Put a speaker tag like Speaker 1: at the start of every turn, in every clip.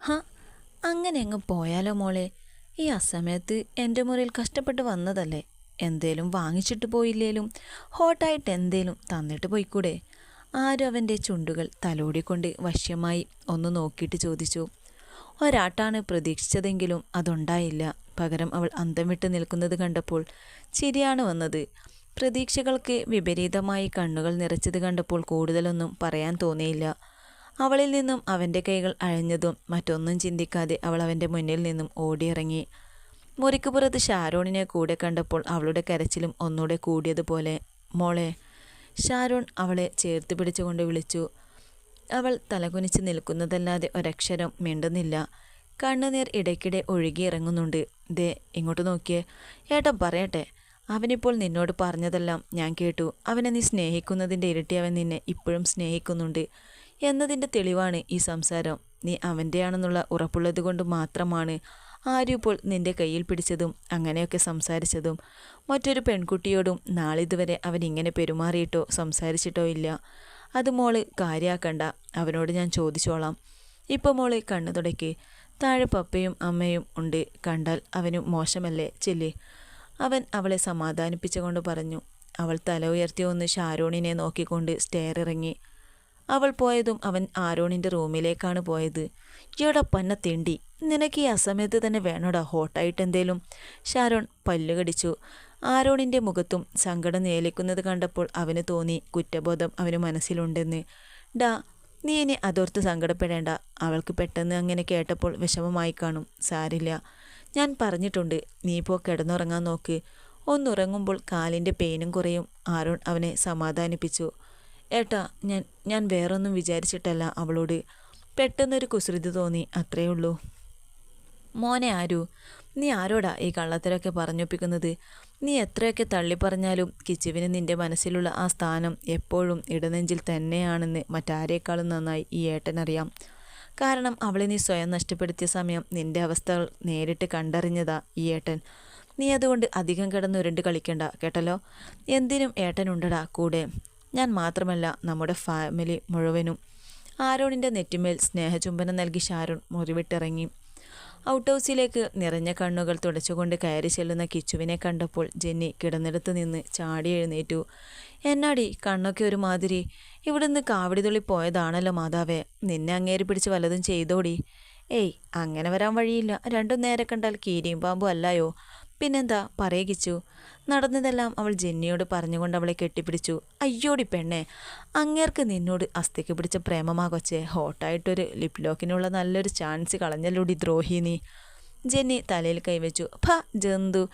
Speaker 1: ഹ അങ്ങനെ അങ്ങ് പോയാലോ മോളെ? ഈ അസമയത്ത് എന്റെ മുറിയിൽ കഷ്ടപ്പെട്ട് വന്നതല്ലേ? എന്തേലും വാങ്ങിച്ചിട്ട് പോയില്ലേലും? ഹോട്ടായിട്ട് എന്തേലും തന്നിട്ട് പോയിക്കൂടെ? ആരും അവന്റെ ചുണ്ടുകൾ തലോടിക്കൊണ്ട് വശ്യമായി ഒന്ന് നോക്കിയിട്ട് ചോദിച്ചു. ഒരാട്ടാണ് പ്രതീക്ഷിച്ചതെങ്കിലും അതുണ്ടായില്ല. പകരം അവൾ അന്തം വിട്ട് നിൽക്കുന്നത് കണ്ടപ്പോൾ ചിരിയാണ് വന്നത്. പ്രതീക്ഷകൾക്ക് വിപരീതമായി കണ്ണുകൾ നിറച്ചത് കണ്ടപ്പോൾ കൂടുതലൊന്നും പറയാൻ തോന്നിയില്ല. അവളിൽ നിന്നും അവന്റെ കൈകൾ അഴഞ്ഞതും മറ്റൊന്നും ചിന്തിക്കാതെ അവൾ അവന്റെ മുന്നിൽ നിന്നും ഓടിയിറങ്ങി. മുറിക്ക് പുറത്ത് ഷാരോണിനെ കൂടെ കണ്ടപ്പോൾ അവളുടെ കരച്ചിലും ഒന്നുകൂടെ കൂടിയതുപോലെ മോളെ ഷാരോൺ അവളെ ചേർത്ത് പിടിച്ചുകൊണ്ട് വിളിച്ചു. അവൾ തലകുനിച്ച് നിൽക്കുന്നതല്ലാതെ ഒരക്ഷരം മിണ്ടുന്നില്ല. കണ്ണുനീർ ഇടയ്ക്കിടെ ഒഴുകിയിറങ്ങുന്നുണ്ട് ദേ ഇങ്ങോട്ട് നോക്കിയേ. ഏട്ടൻ പറയട്ടെ. അവനിപ്പോൾ നിന്നോട് പറഞ്ഞതെല്ലാം ഞാൻ കേട്ടു. അവനെ നീ സ്നേഹിക്കുന്നതിന്റെ ഇരട്ടി അവൻ നിന്നെ ഇപ്പോഴും സ്നേഹിക്കുന്നുണ്ട്. എന്നതിന്റെ തെളിവാണ് ഈ സംസാരം. നീ അവന്റെയാണെന്നുള്ള ഉറപ്പുള്ളത് കൊണ്ട് മാത്രമാണ് ആരും ഇപ്പോൾ നിന്റെ കയ്യിൽ പിടിച്ചതും അങ്ങനെയൊക്കെ സംസാരിച്ചതും. മറ്റൊരു പെൺകുട്ടിയോടും നാളിതുവരെ അവൻ ഇങ്ങനെ പെരുമാറിയിട്ടോ സംസാരിച്ചിട്ടോ ഇല്ല. അത് മോൾ കാര്യാക്കണ്ട. അവനോട് ഞാൻ ചോദിച്ചോളാം. ഇപ്പോൾ മോൾ കണ്ണു തുടക്ക്. താഴെ പപ്പയും അമ്മയും ഉണ്ട്. കണ്ടാൽ അവനും മോശമല്ലേ ചെല്ലി. അവൻ അവളെ സമാധാനിപ്പിച്ചുകൊണ്ട് പറഞ്ഞു. അവൾ തല ഉയർത്തി ഒന്ന് ഷാരോണിനെ നോക്കിക്കൊണ്ട് സ്റ്റെയർ ഇറങ്ങി അവൾ പോയതും അവൻ ആരോണിന്റെ റൂമിലേക്കാണ് പോയത്. എടാ പന്ന തിണ്ടി നിനക്ക് ഈ അസമയത്ത് തന്നെ വേണോടാ ഹോട്ടായിട്ട് എന്തേലും? ഷാരോൺ പല്ലുകടിച്ചു. ആരോണിന്റെ മുഖത്തും സങ്കടം നേലിക്കുന്നത് കണ്ടപ്പോൾ അവന് തോന്നി കുറ്റബോധം അവന് മനസ്സിലുണ്ടെന്ന്. ഡാ നീ ഇനി അതോർത്ത് സങ്കടപ്പെടേണ്ട. അവൾക്ക് പെട്ടെന്ന് അങ്ങനെ കേട്ടപ്പോൾ വിഷമമായി കാണും. സാരില്ല. ഞാൻ പറഞ്ഞിട്ടുണ്ട് നീ ഇപ്പോൾ കിടന്നുറങ്ങാൻ നോക്ക്. ഒന്നുറങ്ങുമ്പോൾ കാലിന്റെ പെയിനും കുറയും. ആരോൺ അവനെ സമാധാനിപ്പിച്ചു. ഏട്ടാ ഞാൻ ഞാൻ വേറൊന്നും വിചാരിച്ചിട്ടല്ല അവളോട്. പെട്ടെന്നൊരു കുസൃതി തോന്നി അത്രേ ഉള്ളൂ. മോനെ ആരു നീ ആരോടാ ഈ കള്ളത്തരൊക്കെ പറഞ്ഞൊപ്പിക്കുന്നത്? നീ എത്രയൊക്കെ തള്ളിപ്പറഞ്ഞാലും കിച്ചുവിന് നിന്റെ മനസ്സിലുള്ള ആ സ്ഥാനം എപ്പോഴും ഇടനെഞ്ചിൽ തന്നെയാണെന്ന് മറ്റാരേക്കാളും നന്നായി ഈ ഏട്ടനറിയാം. കാരണം അവളെ നീ സ്വയം നഷ്ടപ്പെടുത്തിയ സമയം നിന്റെ അവസ്ഥകൾ നേരിട്ട് കണ്ടറിഞ്ഞതാ ഈ ഏട്ടൻ. നീ അതുകൊണ്ട് അധികം കിടന്നുരുണ്ട് കളിക്കണ്ട കേട്ടല്ലോ? എന്തിനും ഏട്ടനുണ്ടടാ കൂടെ. ഞാൻ മാത്രമല്ല നമ്മുടെ ഫാമിലി മുഴുവനും. ആരോണിന്റെ നെറ്റിമേൽ സ്നേഹചുംബനം നൽകി ഷാരോൺ മുറിവിട്ടിറങ്ങി. ഔട്ട് ഹൗസിലേക്ക് നിറഞ്ഞ കണ്ണുകൾ തുടച്ചുകൊണ്ട് കയറി ചെല്ലുന്ന കിച്ചുവിനെ കണ്ടപ്പോൾ ജെന്നി കിടന്നിടത്ത് നിന്ന് ചാടി എഴുന്നേറ്റു. എന്നാടി കണ്ണൊക്കെ ഒരുമാതിരി. ഇവിടുന്ന് കാവടിതുള്ളി പോയതാണല്ലോ മാതാവേ. നിന്നെ അങ്ങേരി പിടിച്ച് വല്ലതും ചെയ്തോടി. ഏയ് അങ്ങനെ വരാൻ വഴിയില്ല. രണ്ടും നേരെ കണ്ടാൽ കീരിയും പാമ്പും അല്ലായോ? പിന്നെന്താ? പറയിച്ചു നടന്നതെല്ലാം അവൾ ജെന്നിയോട് പറഞ്ഞുകൊണ്ട് അവളെ കെട്ടിപ്പിടിച്ചു. അയ്യോടി പെണ്ണെ അങ്ങേർക്ക് നിന്നോട് അസ്ഥിക്ക് പിടിച്ച പ്രേമമാ കൊച്ചേ. ഹോട്ടായിട്ടൊരു ലിപ് ലോക്കിനുള്ള നല്ലൊരു ചാൻസ് കളഞ്ഞല്ലോടി ദ്രോഹി നീ. ജെന്നി തലയിൽ കൈവച്ചു. ഭ ജന്തു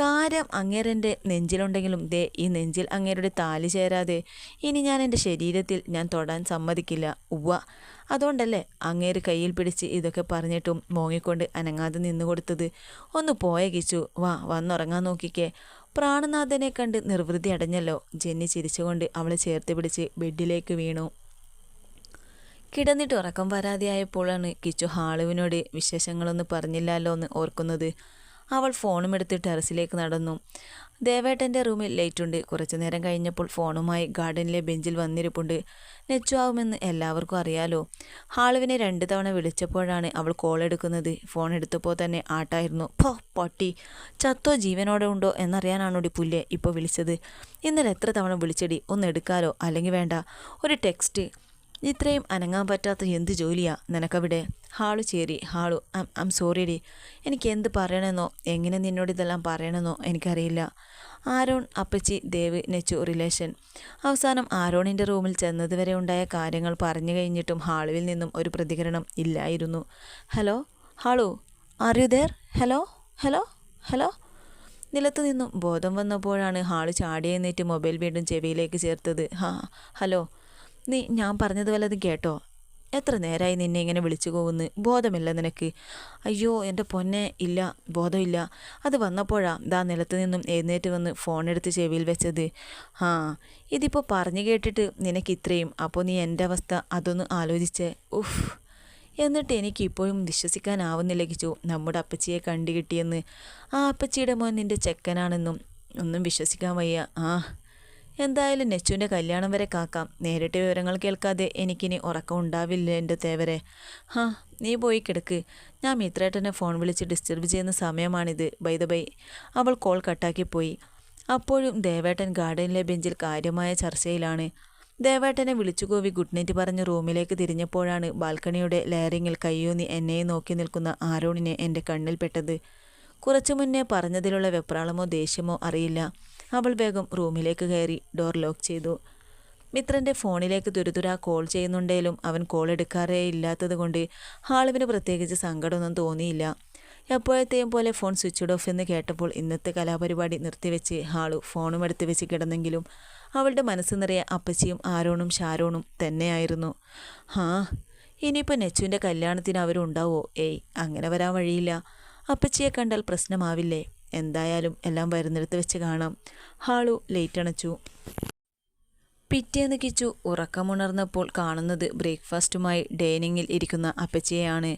Speaker 1: കാര്യം അങ്ങേരന്റെ നെഞ്ചിലുണ്ടെങ്കിലും ദേ ഈ നെഞ്ചിൽ അങ്ങേരുടെ താലി ചേരാതെ. ഇനി ഞാൻ എന്റെ ശരീരത്തിൽ ഞാൻ തൊടാൻ സമ്മതിക്കില്ല. ഉവ്വ അതുകൊണ്ടല്ലേ അങ്ങേര് കയ്യിൽ പിടിച്ച് ഇതൊക്കെ പറഞ്ഞിട്ടും മോങ്ങിക്കൊണ്ട് അനങ്ങാതെ നിന്നു കൊടുത്തത്. ഒന്ന് പോയ കിച്ചു വാ വന്നുറങ്ങാൻ നോക്കിക്കേ. പ്രാണനാഥനെ കണ്ട് നിർവൃതി അടഞ്ഞല്ലോ. ജെന്നി ചിരിച്ചുകൊണ്ട് അവളെ ചേർത്ത് പിടിച്ച് ബെഡിലേക്ക് വീണു. കിടന്നിട്ട് ഉറക്കം വരാതെയായപ്പോഴാണ് കിച്ചു ഹാളുവിനോട് വിശേഷങ്ങളൊന്നും പറഞ്ഞില്ലല്ലോ എന്ന് ഓർക്കുന്നത്. അവൾ ഫോണും എടുത്ത് ടെറസിലേക്ക് നടന്നു. ദേവേട്ടന്റെ റൂമിൽ ലൈറ്റുണ്ട് കുറച്ചു നേരം കഴിഞ്ഞപ്പോൾ ഫോണുമായി ഗാർഡനിലെ ബെഞ്ചിൽ വന്നിരിപ്പുണ്ട്. നെച്ചുവാകുമെന്ന് എല്ലാവർക്കും അറിയാലോ. ഹാളുവിനെ രണ്ട് തവണ വിളിച്ചപ്പോഴാണ് അവൾ കോൾ എടുക്കുന്നത്. ഫോൺ എടുത്തപ്പോൾ തന്നെ ആട്ടായിരുന്നു. പോ പൊട്ടി. ചത്തോ ജീവനോടെ ഉണ്ടോ എന്നറിയാനാണോടി പുല്ലെ ഇപ്പോൾ വിളിച്ചത്. ഇന്നലെ എത്ര തവണ വിളിച്ചടി? ഒന്ന് എടുക്കാലോ? അല്ലെങ്കിൽ വേണ്ട. ഒരു ടെക്സ്റ്റ് ഇത്രയും അനങ്ങാൻ പറ്റാത്ത എന്ത് ജോലിയാ നിനക്കവിടെ? ഹാളു ചേരി. ഹാളു ഐം സോറി ഡി എനിക്ക് എന്ത് പറയണമെന്നോ എങ്ങനെ നിന്നോട് ഇതെല്ലാം പറയണമെന്നോ എനിക്കറിയില്ല. ആരോൺ അപ്പച്ചി ദേവ് നെച്ചു റിലേഷൻ. അവസാനം ആരോണിന്റെ റൂമിൽ ചെന്നതുവരെ ഉണ്ടായ കാര്യങ്ങൾ പറഞ്ഞു കഴിഞ്ഞിട്ടും ഹാളുവിൽ നിന്നും ഒരു പ്രതികരണം ഇല്ലായിരുന്നു. Hello? ഹാളു are you there hello? Hello? Hello? നിലത്തു നിന്നും ബോധം വന്നപ്പോഴാണ് ഹാൾ ചാടിയെന്നേറ്റ് മൊബൈൽ വീണ്ടും ചെവിയിലേക്ക് ചേർത്തത്. ഹാ ഹലോ. നീ ഞാൻ പറഞ്ഞത് വല്ലതും കേട്ടോ? എത്ര നേരമായി നിന്നെ ഇങ്ങനെ വിളിച്ചു പോകുന്നു? ബോധമില്ല നിനക്ക്. അയ്യോ എന്റെ പൊന്നെ ഇല്ല ബോധമില്ല. അത് വന്നപ്പോഴാ ദാ നിലത്ത് നിന്നും എഴുന്നേറ്റ് വന്ന് ഫോൺ എടുത്ത് ചെവിയിൽ വെച്ചത്. ആ ഇതിപ്പോൾ പറഞ്ഞു കേട്ടിട്ട് നിനക്ക് ഇത്രയും. അപ്പോൾ നീ എന്റെ അവസ്ഥ അതൊന്ന് ആലോചിച്ചേ. ഉഫ്. എന്നിട്ട് എനിക്ക് ഇപ്പോഴും വിശ്വസിക്കാനാവുന്നില്ല നമ്മുടെ അപ്പച്ചിയെ കണ്ടു കിട്ടിയെന്ന് ആ അപ്പച്ചിയുടെ മോൻ നിന്റെ ചെക്കനാണെന്നും ഒന്നും വിശ്വസിക്കാൻ വയ്യ. ആ എന്തായാലും നെച്ചുവിന്റെ കല്യാണം വരെ കാക്കാം. നേരിട്ട് വിവരങ്ങൾ കേൾക്കാതെ എനിക്കിനി ഉറക്കം ഉണ്ടാവില്ല എന്റെ തേവരെ? ഹാ നീ പോയി കിടക്ക്. ഞാൻ മിത്രേട്ടനെ ഫോൺ വിളിച്ച് ഡിസ്റ്റർബ് ചെയ്യുന്ന സമയമാണിത്. By the by. അവൾ കോൾ കട്ടാക്കി പോയി. അപ്പോഴും ദേവേട്ടൻ ഗാർഡനിലെ ബെഞ്ചിൽ കാര്യമായ ചർച്ചയിലാണ്. ദേവേട്ടനെ വിളിച്ചുകൂവി ഗുഡ് നൈറ്റ് പറഞ്ഞ് റൂമിലേക്ക് തിരിഞ്ഞപ്പോഴാണ് ബാൽക്കണിയുടെ ലെയറിങ്ങിൽ കയ്യൂന്നി എന്നെയും നോക്കി നിൽക്കുന്ന ആരോണിനെ എന്റെ കണ്ണിൽപ്പെട്ടത് കുറച്ചു മുന്നേ പറഞ്ഞതിലുള്ള വെപ്രാളമോ ദേഷ്യമോ അറിയില്ല. അവൾ വേഗം റൂമിലേക്ക് കയറി ഡോർ ലോക്ക് ചെയ്തു. മിത്രന്റെ ഫോണിലേക്ക് തുരുതുരാ കോൾ ചെയ്യുന്നുണ്ടേലും അവൻ കോൾ എടുക്കാറേ ഇല്ലാത്തത് കൊണ്ട് ഹാളുവിന് പ്രത്യേകിച്ച് സങ്കടമൊന്നും തോന്നിയില്ല. എപ്പോഴത്തെയും പോലെ ഫോൺ സ്വിച്ച് ഓഫ് എന്ന് കേട്ടപ്പോൾ ഇന്നത്തെ കലാപരിപാടി നിർത്തിവെച്ച് ഹാളു ഫോണും എടുത്ത് വെച്ച് കിടന്നെങ്കിലും അവളുടെ മനസ്സ് നിറയെ അപ്പച്ചിയും ആരോണും ഷാരോണും തന്നെയായിരുന്നു. ഹാ ഇനിയിപ്പോൾ നെച്ചുവിന്റെ കല്യാണത്തിന് അവരുണ്ടാവോ? ഏയ് അങ്ങനെ വരാൻ വഴിയില്ല. അപ്പച്ചിയെ കണ്ടാൽ പ്രശ്നമാവില്ലേ? എന്തായാലും എല്ലാം വരുന്നിടത്ത് വെച്ച് കാണാം. ഹാളു ലേറ്റ് അണച്ചു. പിറ്റേന്ന് കിച്ചു ഉറക്കമുണർന്നപ്പോൾ കാണുന്നത് ബ്രേക്ക്ഫാസ്റ്റുമായി ഡൈനിങ്ങിൽ ഇരിക്കുന്ന അപ്പച്ചിയെയാണ്.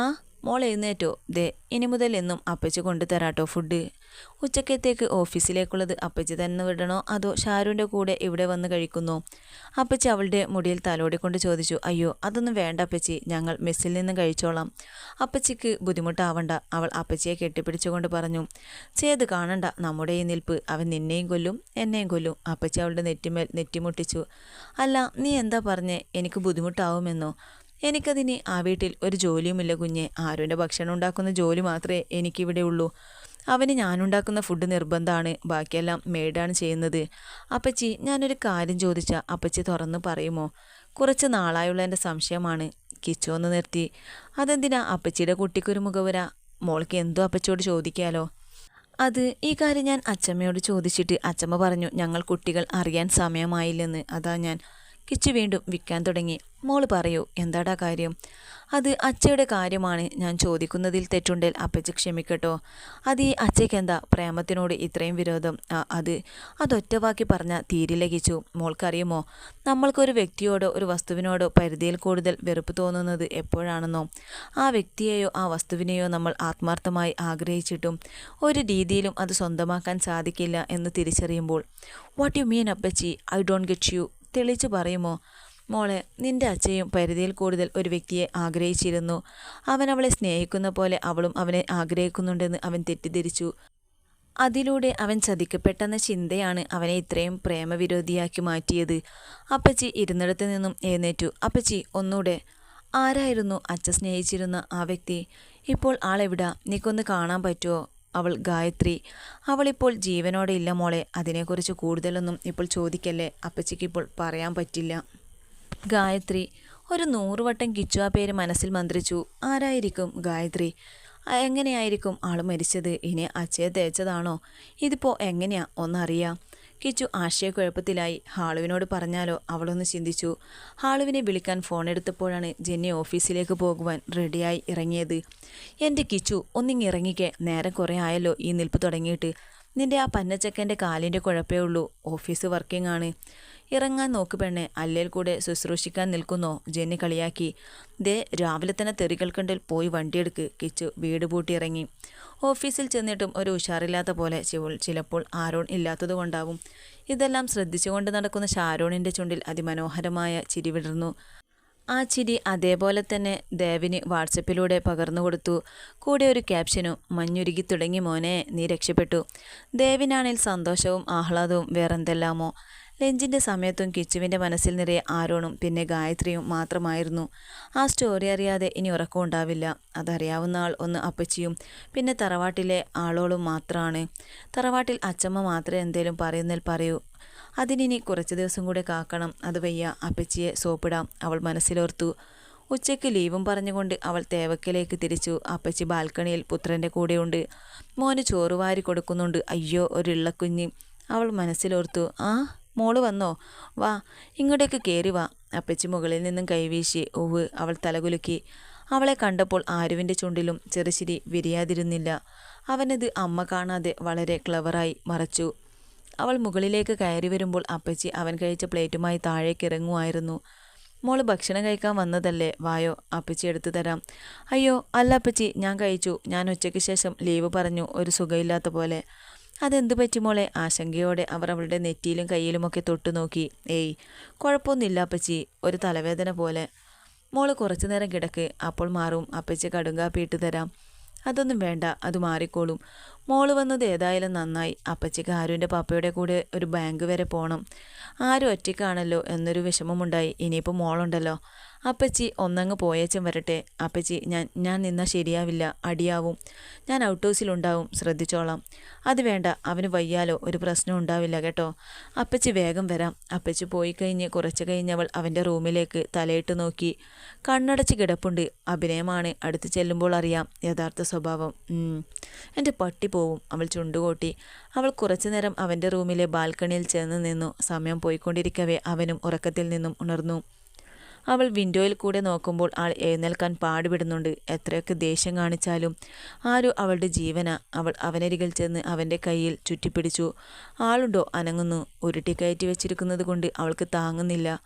Speaker 1: ആ മോൾ എഴുന്നേറ്റോ. ദേ ഇനി മുതൽ എന്നും അപ്പച്ചി കൊണ്ടുതരാട്ടോ ഫുഡ് ഉച്ചക്കത്തേക്ക് ഓഫീസിലേക്കുള്ളത് അപ്പച്ചി തന്നെ വിടണോ? അതോ ഷാരുവിന്റെ കൂടെ ഇവിടെ വന്ന് കഴിക്കുന്നു? അപ്പച്ചി അവളുടെ മുടിയിൽ തലോടിക്കൊണ്ട് ചോദിച്ചു അയ്യോ അതൊന്നും വേണ്ട അപ്പച്ചി ഞങ്ങൾ മെസ്സിൽ നിന്ന് കഴിച്ചോളാം. അപ്പച്ചിക്ക് ബുദ്ധിമുട്ടാവണ്ട. അവൾ അപ്പച്ചിയെ കെട്ടിപ്പിടിച്ചുകൊണ്ട് പറഞ്ഞു ചെയ്ത് കാണണ്ട. നമ്മുടെ ഈ നിൽപ്പ്. അവൻ നിന്നെയും കൊല്ലും എന്നെയും കൊല്ലും. അപ്പച്ചി അവളുടെ നെറ്റിമേൽ നെറ്റിമുട്ടിച്ചു അല്ല നീ എന്താ പറഞ്ഞേ? എനിക്ക് ബുദ്ധിമുട്ടാവുമെന്നോ? എനിക്കതിന് ആ വീട്ടിൽ ഒരു ജോലിയുമില്ല കുഞ്ഞെ. ആരുവിന്റെ ഭക്ഷണം ഉണ്ടാക്കുന്ന ജോലി മാത്രമേ എനിക്കിവിടെ ഉള്ളൂ. അവന് ഞാനുണ്ടാക്കുന്ന ഫുഡ് നിർബന്ധമാണ്. ബാക്കിയെല്ലാം മെയ്ഡാണ് ചെയ്യുന്നത്. അപ്പച്ചി ഞാനൊരു കാര്യം ചോദിച്ചാൽ അപ്പച്ചി തുറന്ന് പറയുമോ? കുറച്ച് നാളായുള്ള എന്റെ സംശയമാണ്. കിച്ചു ഒന്ന് നിർത്തി. അതെന്തിനാ അപ്പച്ചിയുടെ കുട്ടിക്കൊരു മുഖവര മോൾക്ക് എന്തോ അപ്പച്ചിയോട് ചോദിക്കാലോ? അത് ഈ കാര്യം ഞാൻ അച്ചമ്മയോട് ചോദിച്ചിട്ട് അച്ചമ്മ പറഞ്ഞു ഞങ്ങൾ കുട്ടികൾ അറിയാൻ സമയമായില്ലെന്ന്. അതാ ഞാൻ കിച്ചു വീണ്ടും വിൽക്കാൻ തുടങ്ങി. മോൾ പറയൂ എന്താടാ കാര്യം? അത് അച്ചയുടെ കാര്യമാണ്. ഞാൻ ചോദിക്കുന്നതിൽ തെറ്റുണ്ടെങ്കിൽ അപ്പച്ച ക്ഷമിക്കട്ടോ. അത് ഈ അച്ഛയ്ക്ക് എന്താ പ്രേമത്തിനോട് ഇത്രയും വിരോധം? അത് അതൊറ്റ വാക്കി പറഞ്ഞാൽ തീരില്ല കിച്ചു മോൾക്കറിയുമോ? നമ്മൾക്കൊരു വ്യക്തിയോടോ ഒരു വസ്തുവിനോടോ പരിധിയിൽ കൂടുതൽ വെറുപ്പ് തോന്നുന്നത് എപ്പോഴാണെന്നോ? ആ വ്യക്തിയെയോ ആ വസ്തുവിനെയോ നമ്മൾ ആത്മാർത്ഥമായി ആഗ്രഹിച്ചിട്ടും ഒരു രീതിയിലും അത് സ്വന്തമാക്കാൻ സാധിക്കില്ല എന്ന് തിരിച്ചറിയുമ്പോൾ വാട്ട് യു മീൻ അപ്പച്ചി? ഐ ഡോണ്ട് ഗെറ്റ് യു തെളിച്ച് പറയുമോ? മോളെ നിന്റെ അച്ഛയും പരിധിയിൽ കൂടുതൽ ഒരു വ്യക്തിയെ ആഗ്രഹിച്ചിരുന്നു. അവൻ അവളെ സ്നേഹിക്കുന്ന പോലെ അവളും അവനെ ആഗ്രഹിക്കുന്നുണ്ടെന്ന് അവൻ തെറ്റിദ്ധരിച്ചു. അതിലൂടെ അവൻ ചതിക്കപ്പെട്ടെന്ന ചിന്തയാണ് അവനെ ഇത്രയും പ്രേമവിരോധിയാക്കി മാറ്റിയത്. അപ്പച്ചി ഇരുന്നിടത്ത് നിന്നും എഴുന്നേറ്റു. അപ്പച്ചി ഒന്നൂടെ. ആരായിരുന്നു അച്ഛ സ്നേഹിച്ചിരുന്ന ആ വ്യക്തി? ഇപ്പോൾ ആളെവിടാ? നിക്കൊന്ന് കാണാൻ പറ്റുമോ അവൾ ഗായത്രി. അവളിപ്പോൾ ജീവനോടെ ഇല്ല മോളെ. അതിനെക്കുറിച്ച് കൂടുതലൊന്നും ഇപ്പോൾ ചോദിക്കല്ലേ? അപ്പച്ചിക്കിപ്പോൾ പറയാൻ പറ്റില്ല. ഗായത്രി ഒരു നൂറുവട്ടം കിച്ചു ആ പേര് മനസ്സിൽ മന്ത്രിച്ചു. ആരായിരിക്കും ഗായത്രി? എങ്ങനെയായിരിക്കും ആൾ മരിച്ചത്? ഇനി അച്ഛയെ തേച്ചതാണോ? ഇതിപ്പോൾ എങ്ങനെയാ? ഒന്നറിയാം. കിച്ചു ആശയക്കുഴപ്പത്തിലായി. ഹാളുവിനോട് പറഞ്ഞാലോ? അവളൊന്ന് ചിന്തിച്ചു. ഹാളുവിനെ വിളിക്കാൻ ഫോൺ എടുത്തപ്പോഴാണ് ജെന്നി ഓഫീസിലേക്ക് പോകുവാൻ റെഡിയായി ഇറങ്ങിയത്. എന്റെ കിച്ചു ഒന്നിങ്ങി ഇറങ്ങിക്കെ. നേരം കുറേ ആയല്ലോ ഈ നിൽപ്പ് തുടങ്ങിയിട്ട്. നിന്റെ ആ പന്നച്ചക്കന്റെ കാലിന്റെ കുഴപ്പമേ ഉള്ളൂ. ഓഫീസ് വർക്കിംഗ് ആണ്. ഇറങ്ങാൻ നോക്ക് പെണ്ണെ അല്ലേൽ കൂടെ ശുശ്രൂഷിക്കാൻ നിൽക്കുന്നോ? ജെന്നി കളിയാക്കി. ദേ രാവിലെ തന്നെ തെറികൾ കണ്ടിൽ പോയി വണ്ടിയെടുക്ക് കിച്ചു വീട് പൂട്ടി ഇറങ്ങി ഓഫീസിൽ ചെന്നിട്ടും ഒരു ഉഷാറില്ലാത്ത പോലെ ചിവൾ ചിലപ്പോൾ ആരോൺ ഇല്ലാത്തത് കൊണ്ടാവും. ഇതെല്ലാം ശ്രദ്ധിച്ചുകൊണ്ട് നടക്കുന്ന ഷാരോണിന്റെ ചുണ്ടിൽ അതിമനോഹരമായ ചിരി വിടർന്നു. ആ ചിരി അതേപോലെ തന്നെ ദേവിന് വാട്സപ്പിലൂടെ പകർന്നു കൊടുത്തു. കൂടെ ഒരു ക്യാപ്ഷനും മഞ്ഞുരുകി തുടങ്ങി മോനെ നീ രക്ഷപ്പെട്ടു. ദേവിനാണേൽ സന്തോഷവും ആഹ്ലാദവും വേറെന്തെല്ലാമോ? ലഞ്ചിന്റെ സമയത്തും കിച്ചുവിന്റെ മനസ്സിൽ നിറയെ ആരോണും പിന്നെ ഗായത്രിയും മാത്രമായിരുന്നു. ആ സ്റ്റോറി അറിയാതെ ഇനി ഉറക്കം ഉണ്ടാവില്ല. അതറിയാവുന്ന ആൾ ഒന്ന് അപ്പച്ചിയും പിന്നെ തറവാട്ടിലെ ആളോളും മാത്രമാണ് തറവാട്ടിൽ അച്ചമ്മ മാത്രമേ എന്തേലും പറയുന്നതിൽ പറയൂ. അതിനിനി കുറച്ച് ദിവസം കൂടെ കാക്കണം. അത് വയ്യ. അപ്പച്ചിയെ സോപ്പിടാം. അവൾ മനസ്സിലോർത്തു. ഉച്ചയ്ക്ക് ലീവും പറഞ്ഞുകൊണ്ട് അവൾ തേവക്കലേക്ക് തിരിച്ചു. അപ്പച്ചി ബാൽക്കണിയിൽ പുത്രന്റെ കൂടെയുണ്ട്. മോന് ചോറുവാരി കൊടുക്കുന്നുണ്ട്. അയ്യോ ഒരു ഇള്ളക്കുഞ്ഞ് അവൾ മനസ്സിലോർത്തു. ആ മോൾ വന്നോ? വാ ഇങ്ങോട്ടേക്ക് കയറി വാ. അപ്പച്ചി മുകളിൽ നിന്നും കൈവീശി ഓവ് അവൾ തലകുലുക്കി. അവളെ കണ്ടപ്പോൾ ആരുവിന്റെ ചുണ്ടിലും ചെറുശിരി വിരിയാതിരുന്നില്ല. അവനത് അമ്മ കാണാതെ വളരെ ക്ലവറായി മറച്ചു. അവൾ മുകളിലേക്ക് കയറി വരുമ്പോൾ അപ്പച്ചി അവൻ കഴിച്ച പ്ലേറ്റുമായി താഴേക്ക് ഇറങ്ങുമായിരുന്നു. മോൾ ഭക്ഷണം കഴിക്കാൻ വന്നതല്ലേ? വായോ അപ്പച്ചി എടുത്തു തരാം. അയ്യോ അല്ല അപ്പച്ചി ഞാൻ കഴിച്ചു. ഞാൻ ഉച്ചയ്ക്ക് ശേഷം ലീവ് പറഞ്ഞു ഒരു സുഖമില്ലാത്ത പോലെ. അതെന്ത് പറ്റി മോളെ? ആശങ്കയോടെ അവർ അവളുടെ നെറ്റിയിലും കയ്യിലുമൊക്കെ തൊട്ടു നോക്കി. ഏയ് കുഴപ്പമൊന്നുമില്ല അപ്പച്ചി. ഒരു തലവേദന പോലെ. മോൾ കുറച്ചു നേരം കിടക്ക്. അപ്പോൾ മാറും. അപ്പച്ചി കടുങ്കാപ്പി ഇട്ട് തരാം. അതൊന്നും വേണ്ട. അത് മാറിക്കോളും. മോൾ വന്നത് ഏതായാലും നന്നായി. അപ്പച്ചിക്ക് ആരുവിന്റെ പപ്പയുടെ കൂടെ ഒരു ബാങ്ക് വരെ പോകണം ആരും ഒറ്റയ്ക്കാണല്ലോ എന്നൊരു വിഷമമുണ്ടായി. ഇനിയിപ്പോൾ മോളുണ്ടല്ലോ. അപ്പച്ചി ഒന്നങ്ങ് പോയച്ചൻ വരട്ടെ. അപ്പച്ചി ഞാൻ ഞാൻ നിന്നാൽ ശരിയാവില്ല. അടിയാവും. ഞാൻ ഔട്ട് ഹൗസിലുണ്ടാവും ശ്രദ്ധിച്ചോളാം. അത് വേണ്ട. അവന് വയ്യാലോ. ഒരു പ്രശ്നം ഉണ്ടാവില്ല കേട്ടോ. അപ്പച്ചി വേഗം വരാം. അപ്പച്ചി പോയി കഴിഞ്ഞ് കുറച്ച് കഴിഞ്ഞവൾ അവന്റെ റൂമിലേക്ക് തലയിട്ട് നോക്കി. കണ്ണടച്ച് കിടപ്പുണ്ട്. അഭിനയമാണ്. അടുത്ത് ചെല്ലുമ്പോൾ അറിയാം. യഥാർത്ഥ സ്വഭാവം. എന്റെ പട്ടി പോവും. അവൾ ചുണ്ടുകൂട്ടി. അവൾ കുറച്ചു നേരം അവന്റെ റൂമിലെ ബാൽക്കണിയിൽ ചെന്ന് നിന്നു. സമയം പോയിക്കൊണ്ടിരിക്കവേ അവനും ഉറക്കത്തിൽ നിന്നും ഉണർന്നു. അവൾ വിൻഡോയിൽ കൂടെ നോക്കുമ്പോൾ ആൾ എഴുന്നേൽക്കാൻ പാടുപെടുന്നുണ്ട്. എത്രയൊക്കെ ദേഷ്യം കാണിച്ചാലും. ആരും അവളുടെ ജീവന? അവൾ അവനരികിൽ ചെന്ന് അവന്റെ കയ്യിൽ ചുറ്റിപ്പിടിച്ചു. ആളുണ്ടോ? അനങ്ങുന്നു. ഉരുട്ടിക്കയറ്റി വെച്ചിരിക്കുന്നത് കൊണ്ട് അവൾക്ക് താങ്ങുന്നില്ല.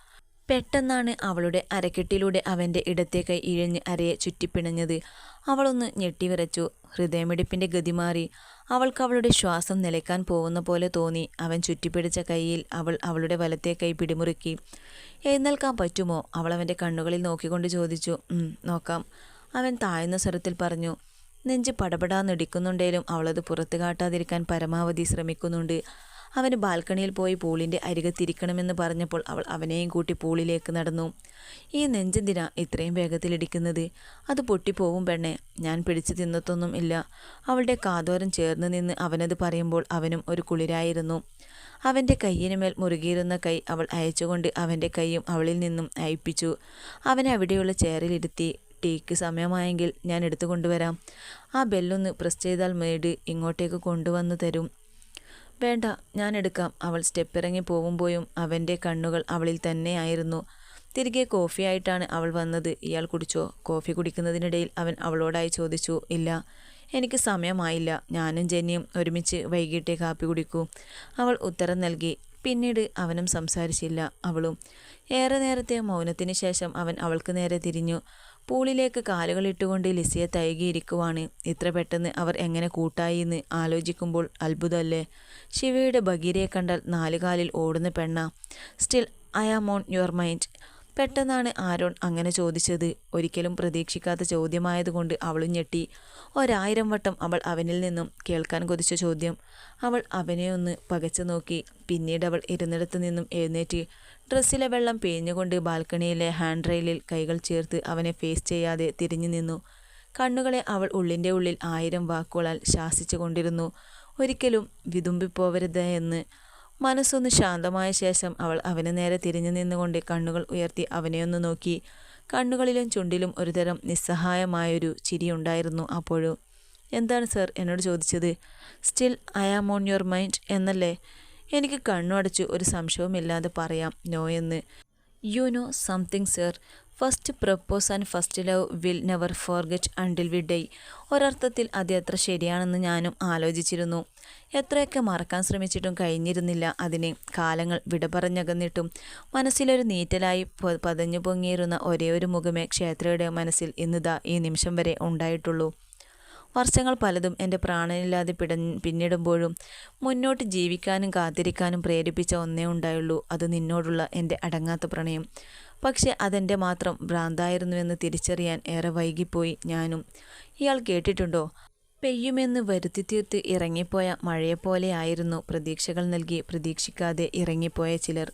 Speaker 1: പെട്ടെന്നാണ് അവളുടെ അരക്കെട്ടിലൂടെ അവന്റെ ഇടത്തെ കൈ ഇഴഞ്ഞ് അരയെ ചുറ്റിപ്പിണഞ്ഞത്. അവളൊന്ന് ഞെട്ടിവിറച്ചു. ഹൃദയമിടിപ്പിന്റെ ഗതി മാറി. അവൾക്ക് അവളുടെ ശ്വാസം നിലയ്ക്കാൻ പോകുന്ന പോലെ തോന്നി. അവൻ ചുറ്റിപ്പിടിച്ച കൈയിൽ അവൾ അവളുടെ വലത്തെ കൈ പിടിമുറുക്കി. എഴുന്നേൽക്കാൻ പറ്റുമോ? അവൾ അവന്റെ കണ്ണുകളിൽ നോക്കിക്കൊണ്ട് ചോദിച്ചു. നോക്കാം. അവൻ താഴ്ന്ന സ്വരത്തിൽ പറഞ്ഞു. നെഞ്ച് പടപടാന്നിടിക്കുന്നുണ്ടേലും അവളത് പുറത്തു കാട്ടാതിരിക്കാൻ പരമാവധി ശ്രമിക്കുന്നുണ്ട്. അവന് ബാൽക്കണിയിൽ പോയി പൂളിന്റെ അരികത്തിരിക്കണമെന്ന് പറഞ്ഞപ്പോൾ അവൾ അവനെയും കൂട്ടി പൂളിലേക്ക് നടന്നു. ഈ നെഞ്ചെന്തിന ഇത്രയും വേഗത്തിലിടിക്കുന്നത് അത് പൊട്ടിപ്പോവും പെണ്ണെ. ഞാൻ പിടിച്ചു തിന്നത്തൊന്നും ഇല്ല. അവളുടെ കാതോരം ചേർന്ന് നിന്ന് അവനത് പറയുമ്പോൾ അവനും ഒരു കുളിരായിരുന്നു. അവന്റെ കയ്യിനുമേൽ മുറുകിയിരുന്ന കൈ അവൾ അയച്ചുകൊണ്ട് അവന്റെ കൈയും അവളിൽ നിന്നും അയപ്പിച്ചു അവനെ അവിടെയുള്ള ചെയറിലിരുത്തി ടീക്ക് സമയമായെങ്കിൽ ഞാൻ എടുത്തു കൊണ്ടുവരാം. ആ ബെല്ലൊന്ന് പ്രസ് ചെയ്താൽ മേട് ഇങ്ങോട്ടേക്ക് കൊണ്ടുവന്നു തരും. വേണ്ട ഞാൻ എടുക്കാം. അവൾ സ്റ്റെപ്പ് ഇറങ്ങി പോകുമ്പോഴും അവന്റെ കണ്ണുകൾ അവളിൽ തന്നെയായിരുന്നു തിരികെ കോഫി ആയിട്ടാണ് അവൾ വന്നത്. ഇയാൾ കുടിച്ചോ? കോഫി കുടിക്കുന്നതിനിടയിൽ അവൻ അവളോടായി ചോദിച്ചു ഇല്ല എനിക്ക് സമയമായില്ല. ഞാനും ജെന്നിയും ഒരുമിച്ച് വൈകിട്ടേ കാപ്പി കുടിക്കൂ. അവൾ ഉത്തരം നൽകി. പിന്നീട് അവനും സംസാരിച്ചില്ല. അവളും ഏറെ നേരത്തെ മൗനത്തിന് ശേഷം അവൻ അവൾക്ക് നേരെ തിരിഞ്ഞു. പൂളിലേക്ക് കാലുകളിട്ടുകൊണ്ട് ലിസിയെ തൈകിയിരിക്കുവാണ് ഇത്ര പെട്ടെന്ന് അവർ എങ്ങനെ കൂട്ടായി എന്ന് ആലോചിക്കുമ്പോൾ അത്ഭുതമല്ലേ? ശിവയുടെ ബഗീരയെ കണ്ടാൽ നാലുകാലിൽ ഓടുന്ന പെണ്ണ. Still I am on your mind പെട്ടെന്നാണ് ആരോൺ അങ്ങനെ ചോദിച്ചത്. ഒരിക്കലും പ്രതീക്ഷിക്കാത്ത ചോദ്യമായതുകൊണ്ട് അവളും ഞെട്ടി. ഒരായിരം വട്ടം അവൾ അവനിൽ നിന്നും കേൾക്കാൻ കൊതിച്ച ചോദ്യം. അവൾ അവനെ ഒന്ന് പകച്ചു നോക്കി. പിന്നീട് അവൾ ഇരുന്നിടത്ത് നിന്നും എഴുന്നേറ്റ് ഡ്രസ്സിലെ വെള്ളം പിഴിഞ്ഞുകൊണ്ട് ബാൽക്കണിയിലെ ഹാൻഡ് റെയിലിൽ കൈകൾ ചേർത്ത് അവനെ ഫേസ് ചെയ്യാതെ തിരിഞ്ഞു നിന്നു. കണ്ണുകളെ അവൾ ഉള്ളിന്റെ ഉള്ളിൽ ആയിരം വാക്കുകളാൽ ശാസിച്ചു കൊണ്ടിരുന്നു. ഒരിക്കലും വിതുമ്പിപ്പോവരുത് എന്ന് മനസ്സൊന്ന് ശാന്തമായ ശേഷം അവൾ അവന് നേരെ തിരിഞ്ഞു നിന്നുകൊണ്ട് കണ്ണുകൾ ഉയർത്തി അവനെയൊന്ന് നോക്കി. കണ്ണുകളിലും ചുണ്ടിലും ഒരുതരം നിസ്സഹായമായൊരു ചിരിയുണ്ടായിരുന്നു അപ്പോഴും. എന്താണ് സർ എന്നോട് ചോദിച്ചത്? Still I am on your mind എന്നല്ലേ? എനിക്ക് കണ്ണടച്ച് ഒരു സംശയവുമില്ലാതെ പറയാം നോ എന്ന്. You know something sir first propose and first love will never forget until we die ഒരർത്ഥത്തിൽ അത് എത്ര ശരിയാണെന്ന് ഞാനും ആലോചിച്ചിരുന്നു. എത്രയൊക്കെ മറക്കാൻ ശ്രമിച്ചിട്ടും കഴിഞ്ഞിരുന്നില്ല അതിനെ. കാലങ്ങൾ വിട പറഞ്ഞകന്നിട്ടും മനസ്സിലൊരു നീറ്റലായി പതഞ്ഞു പൊങ്ങിയിരുന്ന ഒരേ ഒരു മുഖമേ ക്ഷേത്രയുടെ മനസ്സിൽ ഇന്നിതാ ഈ നിമിഷം വരെ ഉണ്ടായിട്ടുള്ളൂ. വർഷങ്ങൾ പലതും എന്റെ പ്രാണനില്ലാതെ പിട പിന്നിടുമ്പോഴും മുന്നോട്ട് ജീവിക്കാനും കാത്തിരിക്കാനും പ്രേരിപ്പിച്ച ഒന്നേ ഉണ്ടായുള്ളൂ. അത് നിന്നോടുള്ള എന്റെ അടങ്ങാത്ത പ്രണയം. പക്ഷെ അതെന്റെ മാത്രം ഭ്രാന്തായിരുന്നുവെന്ന് തിരിച്ചറിയാൻ ഏറെ വൈകിപ്പോയി ഞാനും. ഇയാൾ കേട്ടിട്ടുണ്ടോ? പെയ്യുമെന്ന് വരുത്തി തീർത്ത് ഇറങ്ങിപ്പോയ മഴയെപ്പോലെയായിരുന്നു പ്രതീക്ഷകൾ നൽകി പ്രതീക്ഷിക്കാതെ ഇറങ്ങിപ്പോയ ചിലർ.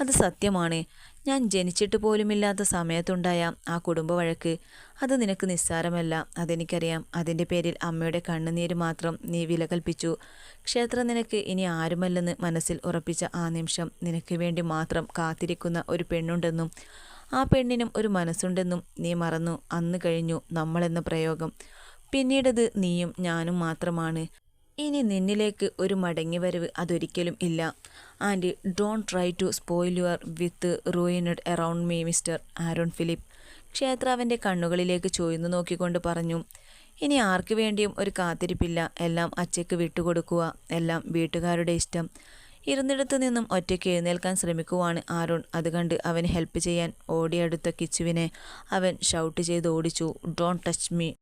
Speaker 1: അത് സത്യമാണ്. ഞാൻ ജനിച്ചിട്ട് പോലുമില്ലാത്ത സമയത്തുണ്ടായ ആ കുടുംബ വഴക്ക് അത് നിനക്ക് നിസ്സാരമല്ല അതെനിക്കറിയാം. അതിന്റെ പേരിൽ അമ്മയുടെ കണ്ണുനീര് മാത്രം നീ വിലകൽപ്പിച്ചു. ക്ഷേത്രം നിനക്ക് ഇനി ആരുമല്ലെന്ന് മനസ്സിൽ ഉറപ്പിച്ച ആ നിമിഷം നിനക്ക് വേണ്ടി മാത്രം കാത്തിരിക്കുന്ന ഒരു പെണ്ണുണ്ടെന്നും ആ പെണ്ണിനും ഒരു മനസ്സുണ്ടെന്നും നീ മറന്നു. അന്ന് കഴിഞ്ഞു നമ്മളെന്ന പ്രയോഗം. പിന്നീടത് നീയും ഞാനും മാത്രമാണ്. ഇനി നിന്നിലേക്ക് ഒരു മടങ്ങി മടങ്ങിവരവ് അതൊരിക്കലും ഇല്ല. And don't try to spoil your with ruined around me mister Aaron Philip. ക്ഷേത്രാവിന്റെ കണ്ണുകളിലേക്ക് ചോയ്ന്നു നോക്കിക്കൊണ്ട് പറഞ്ഞു ഇനി ആർക്കു വേണ്ടിയും ഒരു കാത്തിരിപ്പില്ല. എല്ലാം അച്ചയ്ക്ക് വിട്ടുകൊടുക്കുക. എല്ലാം വീട്ടുകാരുടെ ഇഷ്ടം. ഇരുന്നിടത്തു നിന്നും ഒറ്റയ്ക്ക് എഴുന്നേൽക്കാൻ ശ്രമിക്കുവാണ് ആരോൺ. അത് കണ്ട് അവന് ഹെൽപ്പ് ചെയ്യാൻ ഓടിയടുത്ത കിച്ചുവിനെ അവൻ ഷൗട്ട് ചെയ്ത് ഓടിച്ചു. Don't touch me